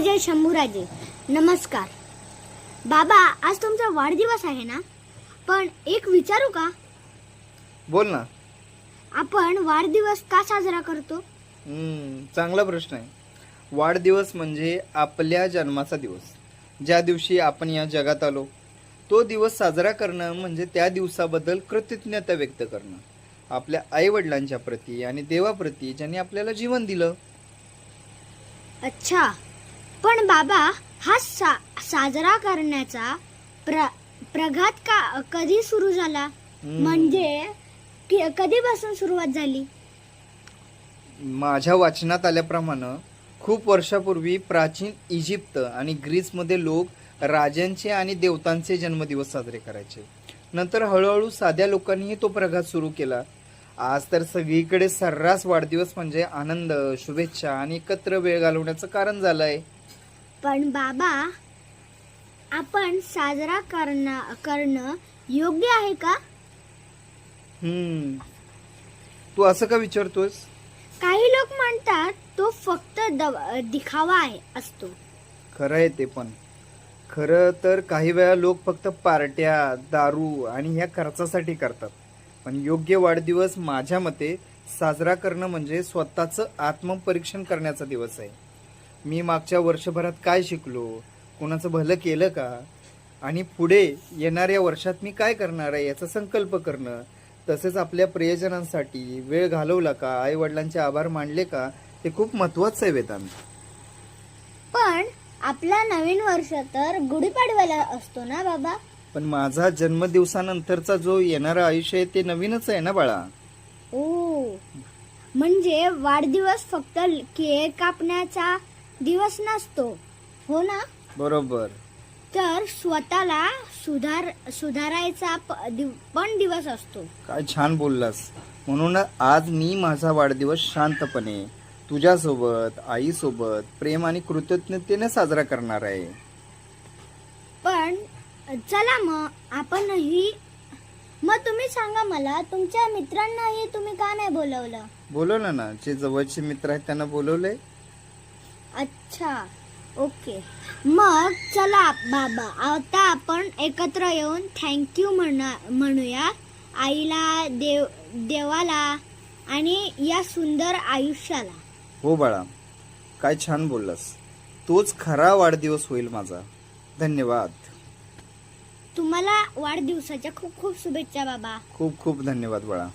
शंभूराजे शंभूराजे. नमस्कार. बाबा आज तुमचा वाढदिवस आहे ना? पण एक विचारू का? बोल ना. आपण वाढदिवस का साजरा करतो? हम्म, चांगला प्रश्न आहे. वाढदिवस म्हणजे आपल्या जन्माचा दिवस. ज्या दिवशी आपण या जगात आलो तो दिवस साजरा करणं म्हणजे त्या दिवसाबद्दल कृतज्ञता व्यक्त करणं. आपल्या आई वडिलांच्या प्रती आणि देवाप्रती ज्यांनी आपल्याला जीवन दिलं. अच्छा. पण बाबा हा सा साजरा करण्याचा प्र प्रघात का कधी सुरू झाला. म्हणजे कधीपासून सुरुवात झाली? माझ्या वाचनात आल्याप्रमाणे खूप वर्षापूर्वी प्राचीन इजिप्त आणि ग्रीसमध्ये लोक राजांचे आणि देवतांचे जन्मदिवस साजरे करायचे. नंतर हळूहळू साध्या लोकांनीही तो प्रघात सुरू केला. आज तर सगळीकडे सर्रास वाढदिवस म्हणजे आनंद शुभेच्छा आणि एकत्र वेळ घालवण्याचं कारण झालंय. पण बाबा आपण साजरा करणं करणं योग्य आहे का? हम्म. तू असं का विचारतोस काही लोक म्हणतात तो फक्त दव- दिखावा आहे असतो. खरं आहे ते पण. खरं तर काही वेळा लोक फक्त पार्ट्या दारू आणि ह्या खर्चासाठी करतात. पण योग्य वाढदिवस माझ्या मते साजरा करणं म्हणजे स्वतःचं आत्मपरीक्षण करण्याचा दिवस आहे. मी मागच्या वर्षभरात काय शिकलो? कोणाचं भलं केलं का? आणि पुढे येणाऱ्या वर्षात मी काय करणार आहे याचा संकल्प करणं? तसेच आपल्या प्रियजनांसाठी वेळ घालवला का? आई वडिलांचे आभार मानले का? हे खूप महत्वाचं आहे वेदांत. पण आपला नवीन वर्ष तर गुढीपाडव्याला असतो ना बाबा? पण माझा जन्मदिवसानंतरचा जो येणारा आयुष्य आहे ते नवीनच आहे ना बाळा? ओ म्हणजे वाढदिवस फक्त केक कापण्याचा दिवस नसतो. हो ना? बरोबर. तर स्वतःला सुधार सुधारायचा प- दिव- पण दिवस असतो. काय छान बोललास. म्हणून आज मी माझा वाढदिवस शांतपणे तुझ्यासोबत आईसोबत प्रेम आणि कृतज्ञतेने साजरा करणार आहे. पण चला मग आपणही मग तुम्ही सांगा मला तुमच्या मित्रांनाही तुम्ही का नाही बोलवलं? बोलवलं ना जे जवळचे मित्र आहेत त्यांना बोलवलंय? अच्छा ओके. मग चला बाबा आता आपण एकत्र येऊन थँक्यू म्हणा म्हणूया. आईला देव देवाला आणि या सुंदर आयुष्याला. हो बाळा काय छान बोललास. तोच खरा वाढदिवस होईल माझा. धन्यवाद. तुम्हाला वाढदिवसाच्या खूप खूप शुभेच्छा बाबा. खूप खूप धन्यवाद बाळा.